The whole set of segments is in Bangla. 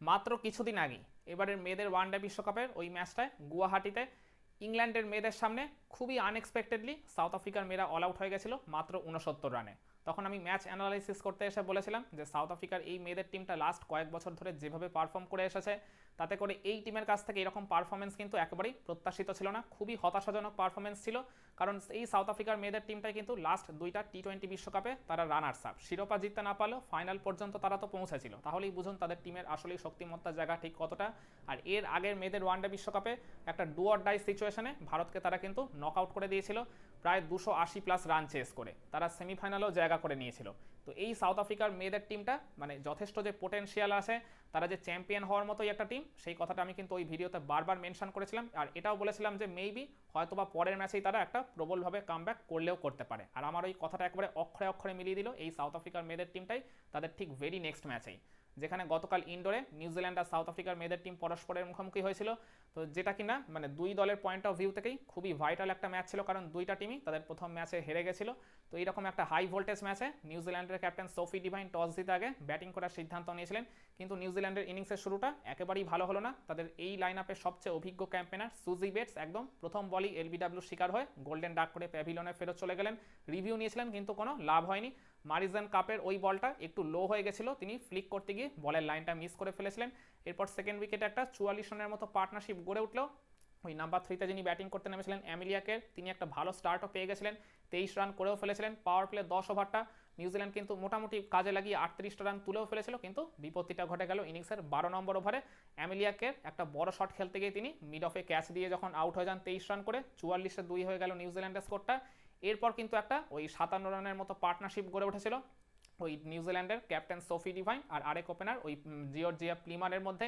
মাত্র কিছুদিন আগে এবারের মেয়েদের ওয়ানডে বিশ্বকাপের ওই ম্যাচটায় গুয়াহাটিতে ইংল্যান্ডের মেয়েদের সামনে খুবই আনএক্সপেক্টেডলি সাউথ আফ্রিকার মেয়েরা অল আউট হয়ে গেছিল মাত্র উনসত্তর রানে। তখন আমি ম্যাচ অ্যানালাইসিস করতে এসে বলেছিলাম যে সাউথ আফ্রিকার এই মেয়েদের টিমটা লাস্ট কয়েক বছর ধরে যেভাবে পারফর্ম করে এসেছে, তাতে করে এই টিমের কাছ থেকে এরকম পারফরমেন্স কিন্তু একেবারেই প্রত্যাশিত ছিল না। খুবই হতাশাজনক পারফরমেন্স ছিল, কারণ এই সাউথ আফ্রিকার মেয়েদের টিমটাই কিন্তু লাস্ট দুইটা টি টোয়েন্টি বিশ্বকাপে তারা রানার্স আপ শিরোপা জিততে না পারলেও ফাইনাল পর্যন্ত তারা তো পৌঁছেছিল। তাহলেই বুঝুন তাদের টিমের আসলেই শক্তিমত্তার জায়গা ঠিক কতটা। আর এর আগের মেয়েদের ওয়ানডে বিশ্বকাপে একটা ডু অর ডাই সিচুয়েশনে ভারতকে তারা কিন্তু নক আউট করে দিয়েছিল। প্রায় দুশো আশি প্লাস রান চেস করে। তারা সেমিফাইনালেও জায়গা করে নিয়েছিল। তো এই সাউথ আফ্রিকার মেয়েদের টিমটা মানে যথেষ্ট যে পোটেনশিয়াল আছে, তারা যে চ্যাম্পিয়ন হওয়ার মতোই একটা টিম সেই কথাটা আমি কিন্তু ওই ভিডিওতে বারবার মেনশন করেছিলাম। আর এটাও বলেছিলাম যে মেবি হয়তোবা পরের ম্যাচেই তারা একটা প্রবলভাবে কামব্যাক করলেও করতে পারে। আর আমার ওই কথাটা একবারে অক্ষরে অক্ষরে মিলিয়ে দিল এই সাউথ আফ্রিকার মেয়েদের টিমটাই তাদের ঠিক ভেরি নেক্সট ম্যাচেই যেখানে গতকাল ইনডোরে নিউজিল্যান্ড আর সাউথ আফ্রিকার মেয়েদের টিম পরস্পরের মুখোমুখি হয়েছিল। তো যেটা কিনা মানে দুই দলের পয়েন্ট অফ ভিউ থেকেই খুবই ভাইটাল একটা ম্যাচ ছিল, কারণ দুইটা টিমই তাদের প্রথম ম্যাচে হেরে গেছিল। তো এইরকম একটা হাই ভোল্টেজ ম্যাচে নিউজিল্যান্ডের ক্যাপ্টেন সোফি ডিভাইন টস দিতে আগে ব্যাটিং করার সিদ্ধান্ত নিয়েছিলেন। কিন্তু নিউজিল্যান্ডের ইনিংসের শুরুটা একেবারেই ভালো হলো না। তাদের এই লাইন আপের সবচেয়ে অভিজ্ঞ ক্যাম্পেনার সুজি বেটস একদম প্রথম বলই এলবিডাব্লিউ শিকার হয়ে গোল্ডেন ডাক করে প্যাভিলনে ফেরত চলে গেলেন। রিভিউ নিয়েছিলেন, কিন্তু কোনো লাভ হয়নি। মারিজান কাপের ওই বলটা একটু লো হয়ে গেছিল, তিনি ফ্লিক করতে গিয়ে বলের লাইনটা মিস করে ফেলেছিলেন। এরপর সেকেন্ড উইকেটে একটা চুয়াল্লিশ রানের মতো পার্টনারশিপ গড়ে উঠল। ওই নাম্বার থ্রিতে যিনি ব্যাটিং করতে নেমেছিলেন অ্যামিলিয়াকে তিনি একটা ভালো স্টার্টও পেয়ে গেছিলেন। তেইশ রান করেও ফেলেছিলেন পাওয়ার প্লে দশ ওভারটা। নিউজিল্যান্ড কিন্তু মোটামুটি কাজে লাগিয়ে আটত্রিশটা রান তুলেও ফেলেছিল, কিন্তু বিপত্তিটা ঘটে গেল ইনিংসের বারো নম্বর ওভারে। অ্যামিলিয়াকে একটা বড় শট খেলতে গিয়ে তিনি মিড অফে ক্যাচ দিয়ে যখন আউট হয়ে যান তেইশ রান করে, চুয়াল্লিশে দুই হয়ে গেল নিউজিল্যান্ডের স্কোরটা এরপর কিন্তু একটা ওই সাতান্ন রানের মতো পার্টনারশিপ গড়ে উঠেছিল। ওই নিউজিল্যান্ডের ক্যাপ্টেন সোফি ডিভাইন আর আরেক ওপেনার ওই জিওর জিয়া প্লিমারের মধ্যে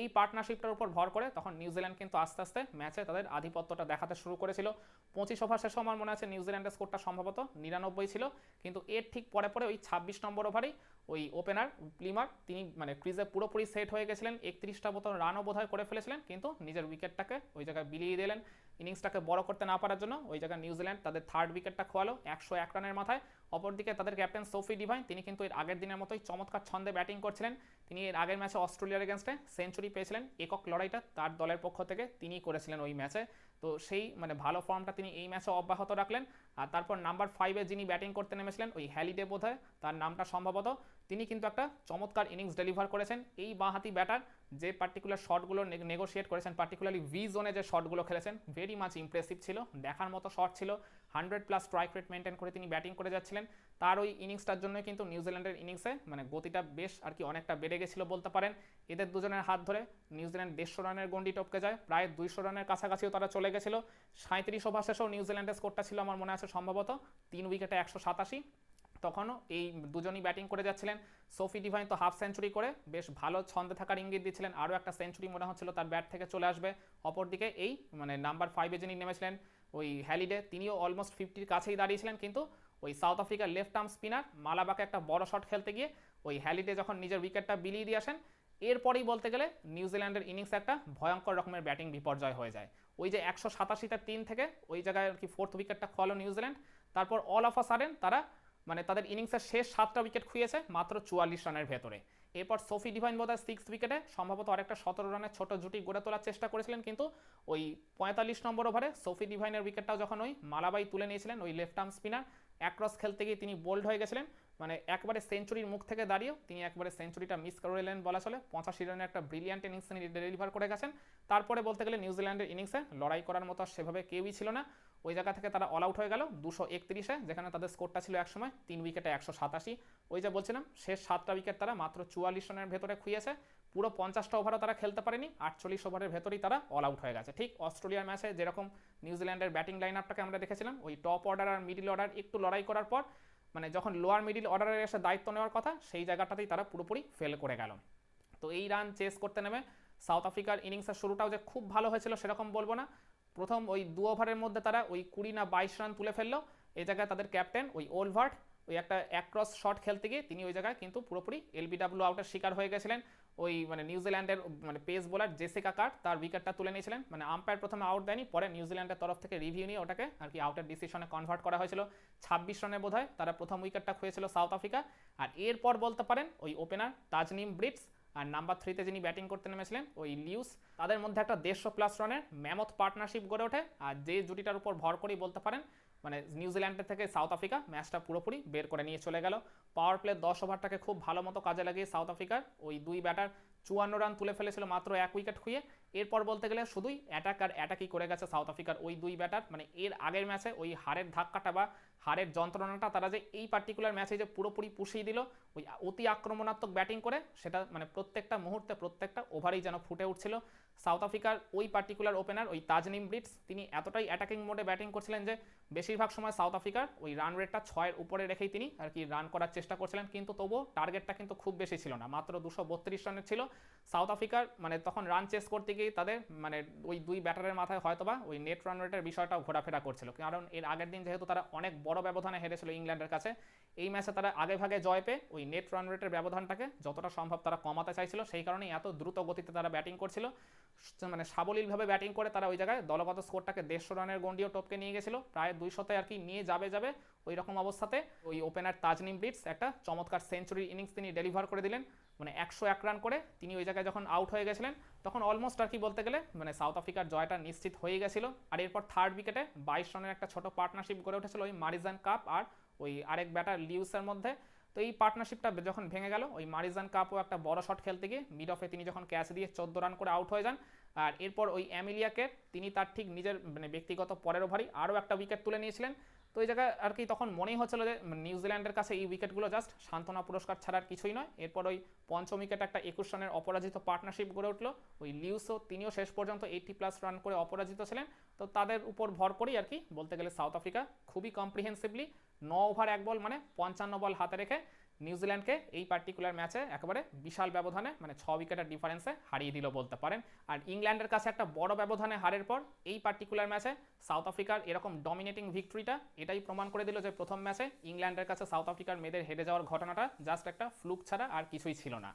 এই পার্টনারশিপটার উপর ভর করে তখন নিউজিল্যান্ড কিন্তু আস্তে আস্তে ম্যাচে তাদের আধিপত্যটা দেখাতে শুরু করেছিল। পঁচিশ ওভার শেষে আমার মনে আছে নিউজিল্যান্ডের স্কোরটা সম্ভবত নিরানব্বই ছিল। কিন্তু এর ঠিক পরে পরে ওই ছাব্বিশ নম্বর ওভারেই ওই ওপেনার প্লিমার তিনি মানে ক্রিজে পুরোপুরি সেট হয়ে গেছিলেন। একত্রিশটা মতন রানও বোধহয় করে ফেলেছিলেন। কিন্তু নিজের উইকেটটাকে ওই জায়গায় বিলিয়ে দিলেন। ইনিংসটাকে বড় করতে না পারার জন্য ওই জায়গায় নিউজিল্যান্ড তাদের থার্ড উইকেটটা খোয়ালো একশো এক রানের মাথায়। অপরদিকে তাদের ক্যাপ্টেন সোফি ডিভাইন তিনি কিন্তু এর আগের দিনের মতোই চমৎকার ছন্দে ব্যাটিং করছিলেন। তিনি এর আগের ম্যাচে অস্ট্রেলিয়ার এগেনস্টে সেঞ্চুরি পেয়েছিলেন। একক লড়াইটা তার দলের পক্ষ থেকে তিনি করেছিলেন ওই ম্যাচে। তো সেই মানে ভালো ফর্মটা তিনি এই ম্যাচে অব্যাহত রাখলেন। আর তারপর নাম্বার ফাইভে যিনি ব্যাটিং করতে নেমেছিলেন, ওই হ্যালিডে বোধ তার নামটা সম্ভবত, তিনি কিন্তু একটা চমৎকার ইনিংস ডেলিভার করেছেন। এই বাঁহাতি ব্যাটার যে পার্টিকুলার শটগুলো নেগোশিয়েট করেছেন পার্টিকুলারলি ভি জোনে যে শটগুলো খেলেছেন ভেরি মাচ ইমপ্রেসিভ ছিল, দেখার মতো শট ছিল। Hundred plus strike rate maintain করে তিনি ব্যাটিং করে যাচ্ছিলেন। তার ওই ইনিংসটার জন্য কিন্তু নিউজিল্যান্ডের ইনিংসে মানে গতিটা বেশ আর কি অনেকটা বেড়ে গেছিল বলতে পারেন। এদের দুজনের হাত ধরে নিউজিল্যান্ড দেড়শো রানের গন্ডি টপকে যায়, প্রায় দুইশো রানের কাছাকাছিও তারা চলে গেছিল। সাঁত্রিশ ওভার শেষেও নিউজিল্যান্ডের স্কোরটা ছিল আমার মনে আছে সম্ভবত। তিন উইকেটে একশো সাতাশি। তখনও এই দুজনই ব্যাটিং করে যাচ্ছিলেন। সোফি ডিভাইন তো হাফ সেঞ্চুরি করে। বেশ ভালো ছন্দে থাকার ইঙ্গিত দিচ্ছিলেন। আরও একটা সেঞ্চুরি মনে হচ্ছিল তার ব্যাট থেকে চলে আসবে। অপরদিকে এই মানে নাম্বার ফাইভে যিনি নেমেছিলেন, ওই হ্যালিডে তিনিও অলমোস্ট ফিফটির কাছেই দাঁড়িয়েছিলেন। কিন্তু ওই সাউথ আফ্রিকার লেফট আর্ম স্পিনার মালাবাকে একটা বড় শট খেলতে গিয়ে ওই হ্যালিডে যখন নিজের উইকেটটা বিলিয়ে দিয়ে আসেন, এরপরেই বলতে গেলে নিউজিল্যান্ডের ইনিংস একটা ভয়ঙ্কর রকমের ব্যাটিং বিপর্যয় হয়ে যায়। ওই যে একশো সাতাশিটা তিন থেকে ওই জায়গায় আর কি ফোর্থ উইকেটটা খোয়ালো নিউজিল্যান্ড। তারপর অল অফ আ সাডেন তারা মানে তাদের ইনিংসের শেষ সাতটা উইকেট খুঁয়েছে মাত্র চুয়াল্লিশ রানের ভেতরে। এরপর সোফি ডিভাইন বোধহয় সিক্স উইকেটে সম্ভবত আরেকটা সতেরো রানের ছোট জুটি গড়ে তোলার চেষ্টা করেছিলেন, কিন্তু ওই পঁয়তাল্লিশ নম্বর ওভারে সোফি ডিভাইনের উইকেটটাও যখন ওই মালাবাই তুলে নিয়েছিলেন, ওই লেফট আর্ম স্পিনার অ্যাক্রস খেলতে গিয়ে তিনি বোল্ড হয়ে গেছিলেন। মানে একবারে সেঞ্চুরির মুখ থেকে দাঁড়িয়েও তিনি একবারে সেঞ্চুরিটা মিস করে এলেন বলা চলে। পঁচাশি রানের একটা ব্রিলিয়ান্ট ইনিংস তিনি ডেলিভার করে গেছেন। তারপরে বলতে গেলে নিউজিল্যান্ডের ইনিংসে লড়াই করার মতো সেভাবে কেউই ছিল না। ওই জায়গা থেকে তারা অল আউট হয়ে গেল দুশো একত্রিশে যেখানে তাদের স্কোরটা ছিল একসময় তিন উইকেটে একশো সাতাশি। ওই যে বলছিলাম, শেষ সাতটা উইকেট তারা মাত্র চুয়াল্লিশ রানের ভেতরে খুঁয়েছে পুরো পঞ্চাশটা ওভারও তারা খেলতে পারেনি, আটচল্লিশ ওভারের ভেতরেই তারা অল আউট হয়ে গেছে। ঠিক অস্ট্রেলিয়ার ম্যাচে যেরকম নিউজিল্যান্ডের ব্যাটিং লাইন আপটাকে আমরা দেখেছিলাম, ওই টপ অর্ডার আর মিডিল অর্ডার একটু লড়াই করার পর মানে যখন লোয়ার মিডিল অর্ডারের এসে দায়িত্ব নেওয়ার কথা, সেই জায়গাটাতেই তারা পুরোপুরি ফেল করে গেল। তো এই রান চেস করতে নেমে সাউথ আফ্রিকার ইনিংসের শুরুটাও যে খুব ভালো হয়েছিল সেরকম বলব না। প্রথম ওই দু ওভারের মধ্যে তারা ওই কুড়ি না বাইশ রান তুলে ফেলল। এই জায়গায় তাদের ক্যাপ্টেন ওই ওলভার্ট ওই একটা অ্যাক্রস শট খেলতে গিয়ে তিনি ওই জায়গায় কিন্তু পুরোপুরি এলবিডাব্লিউ আউটের শিকার হয়ে গেছিলেন। ওই মানে নিউজিল্যান্ডের মানে পেস বোলার জেসিকা কার্ট তার উইকেটটা তুলে নিয়েছিলেন। মানে আম্পায়ার প্রথমে আউট দেয়নি, পরে নিউজিল্যান্ডের তরফ থেকে রিভিউ নিয়ে ওটাকে আর কি আউটের ডিসিশনে কনভার্ট করা হয়েছিল। ছাব্বিশ রানে বোধহয় তারা প্রথম উইকেটটা খুঁয়েছিল সাউথ আফ্রিকা আর এরপর বলতে পারেন ওই ওপেনার তাজনিম ব্রিটস আর নাম্বার থ্রিতে যিনি ব্যাটিং করতে নেমেছিলেন, ওই লিউস তাদের মধ্যে একটা দেড়শো প্লাস রানের ম্যামথ পার্টনারশিপ গড়ে ওঠে। আর যে জুটিটার উপর ভর করেই বলতে পারেন মানে নিউজিল্যান্ডের থেকে সাউথ আফ্রিকা ম্যাচটা পুরোপুরি বের করে নিয়ে চলে গেল। পাওয়ার প্লে দশ ওভারটাকে খুব ভালো মতো কাজে লাগিয়ে সাউথ আফ্রিকার ওই দুই ব্যাটার চুয়ান্ন রান তুলে ফেলেছিল মাত্র এক উইকেট খুঁয়ে। এরপর বলতে গেলে শুধুই অ্যাটাক আর অ্যাটাকই করে গেছে সাউথ আফ্রিকার ওই দুই ব্যাটার মানে এর আগের ম্যাচে ওই হারের ধাক্কাটা বা হারের যন্ত্রণাটা তারা যে এই পার্টিকুলার ম্যাচে যে পুরোপুরি পুষিয়ে দিল, ওই অতি আক্রমণাত্মক ব্যাটিং করে, সেটা মানে প্রত্যেকটা মুহূর্তে প্রত্যেকটা ওভারেই যেন ফুটে উঠছিল। সাউথ আফ্রিকার ওই পার্টিকুলার ওপেনার ওই তাজনিম ব্রিটস তিনি এতটাই অ্যাটাকিং মোডে ব্যাটিং করছিলেন যে বেশিরভাগ সময় সাউথ আফ্রিকার ওই রান রেটটা ছয়ের উপরে রেখেই তিনি আর কি রান করার চেষ্টা করছিলেন। কিন্তু তবুও টার্গেটটা কিন্তু খুব বেশি ছিল না। মাত্র দুশো রানের ছিল। সাউথ আফ্রিকার মানে তখন রান চেস করতে গিয়ে তাদের মানে ওই দুই ব্যাটারের মাথায় হয়তোবা ওই নেট রান রেটের বিষয়টাও ঘোরাফেরা করছিল। কারণ এর আগের দিন যেহেতু তারা অনেক বড় ব্যবধানে হেরেছিল ইংল্যান্ডের কাছে, এই ম্যাচে তারা আগে ভাগে জয় পেয়ে ওই নেট রান রেটের ব্যবধানটাকে যতটা সম্ভব তারা কমাতে চাইছিল, সেই কারণেই এত দ্রুত গতিতে তারা ব্যাটিং করছিল। মানে সাবলীলভাবে ব্যাটিং করে তারা ওই জায়গায় দলগত স্কোরটাকে দেড়শো রানের গন্ডিও টপকে নিয়ে গেছিল। প্রায় দুইশোতে আর কি নিয়ে যাবে যাবে ওই রকম অবস্থাতে ওই ওপেনার তাজনিম ব্রিটস একটা চমৎকার সেঞ্চুরি ইনিংস তিনি ডেলিভার করে দিলেন। মানে একশো এক রান করে তিনি ওই জায়গায় যখন আউট হয়ে গেছিলেন, তখন অলমোস্ট আর কি বলতে গেলে মানে সাউথ আফ্রিকার জয়টা নিশ্চিত হয়ে গেছিল। আর এরপর থার্ড উইকেটে বাইশ রানের একটা ছোট পার্টনারশিপ গড়ে উঠেছিল ওই মারিজান কাপ আর ওই আরেক ব্যাটার লিউসের মধ্যে। তো এই পার্টনারশিপটা যখন ভেঙে গেল, ওই মারিজান কাপও একটা বড় শট খেলতে গিয়ে মিড অফে তিনি যখন ক্যাচ দিয়ে চোদ্দ রান করে আউট হয়ে যান, আর এরপর ওই অ্যামিলিয়াকে তিনি তার ঠিক নিজের মানে ব্যক্তিগত পরের ওভারই আরও একটা উইকেট তুলে নিয়েছিলেন। তো এই জায়গায় আর কি তখন মনেই হচ্ছিল যে নিউজিল্যান্ডের কাছে এই উইকেটগুলো জাস্ট সান্ত্বনা পুরস্কার ছাড়ার কিছুই নয়। এরপর ওই পঞ্চম উইকেট একটা একুশ রানের অপরাজিত পার্টনারশিপ গড়ে উঠল। ওই লিউসও তিনিও শেষ পর্যন্ত এইটি প্লাস রান করে অপরাজিত ছিলেন। তো তাদের উপর ভর করেই আর কি বলতে গেলে সাউথ আফ্রিকা খুবই কম্প্রিহেন্সিভলি ন ওভার এক বল মানে পঞ্চান্ন বল হাতে রেখে নিউজিল্যান্ডকে এই পার্টিকুলার ম্যাচে একেবারে বিশাল ব্যবধানে মানে ছ উইকেটের ডিফারেন্সে হারিয়ে দিল বলতে পারেন। আর ইংল্যান্ডের কাছে একটা বড় ব্যবধানে হারের পর এই পার্টিকুলার ম্যাচে সাউথ আফ্রিকার এরকম ডমিনেটিং ভিক্টরিটা এটাই প্রমাণ করে দিল যে প্রথম ম্যাচে ইংল্যান্ডের কাছে সাউথ আফ্রিকার মেয়েদের হেরে যাওয়ার ঘটনাটা জাস্ট একটা ফ্লুক ছাড়া আর কিছুই ছিল না।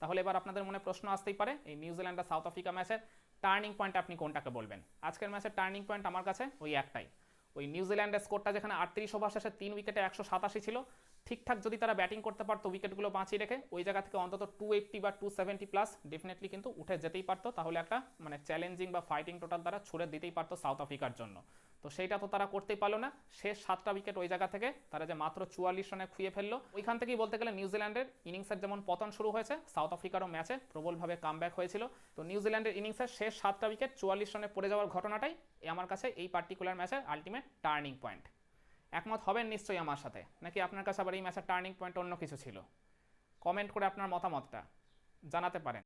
তাহলে এবার আপনাদের মনে প্রশ্ন আসতেই পারে, এই নিউজিল্যান্ড আর সাউথ আফ্রিকা ম্যাচের টার্নিং পয়েন্ট আপনি কোনটাকে বলবেন? আজকের ম্যাচের টার্নিং পয়েন্ট আমার কাছে ওই একটাই। ওই নিউজিল্যান্ডের স্কোরটা যেখানে আটত্রিশ ওভার শেষে তিন উইকেটে একশো সাতাশি ছিল ঠিকঠাক যদি তারা ব্যাটিং করতে পারতো উইকেটগুলো বাঁচিয়ে রেখে, ওই জায়গা থেকে অন্তত টু এইট্টি বা টু সেভেন্টি প্লাস ডেফিনেটলি কিন্তু উঠে যেতেই পারতো। তাহলে একটা মানে চ্যালেঞ্জিং বা ফাইটিং টোটাল তারা ছুড়ে দিতেই পারতো সাউথ আফ্রিকার জন্য। তো সেইটা তো তারা করতেই পারল না। শেষ সাতটা উইকেট ওই জায়গা থেকে তারা যে মাত্র চুয়াল্লিশ রানে খুঁয়ে ফেলল, ওইখান থেকেই বলতে গেলে নিউজিল্যান্ডের ইনিংসের যেমন পতন শুরু হয়েছে সাউথ আফ্রিকারও ম্যাচে প্রবলভাবে কামব্যাক হয়েছিল। তো নিউজিল্যান্ডের ইনিংসের শেষ সাতটা উইকেট চুয়াল্লিশ রানে পড়ে যাওয়ার ঘটনাটাই আমার কাছে এই পার্টিকুলার ম্যাচের আলটিমেট টার্নিং পয়েন্ট একমত হবেন নিশ্চয়ই আমার সাথে? নাকি আপনার কাছে আবার এই ম্যাচের টার্নিং পয়েন্ট অন্য কিছু ছিল? কমেন্ট করে আপনার মতামতটা জানাতে পারেন।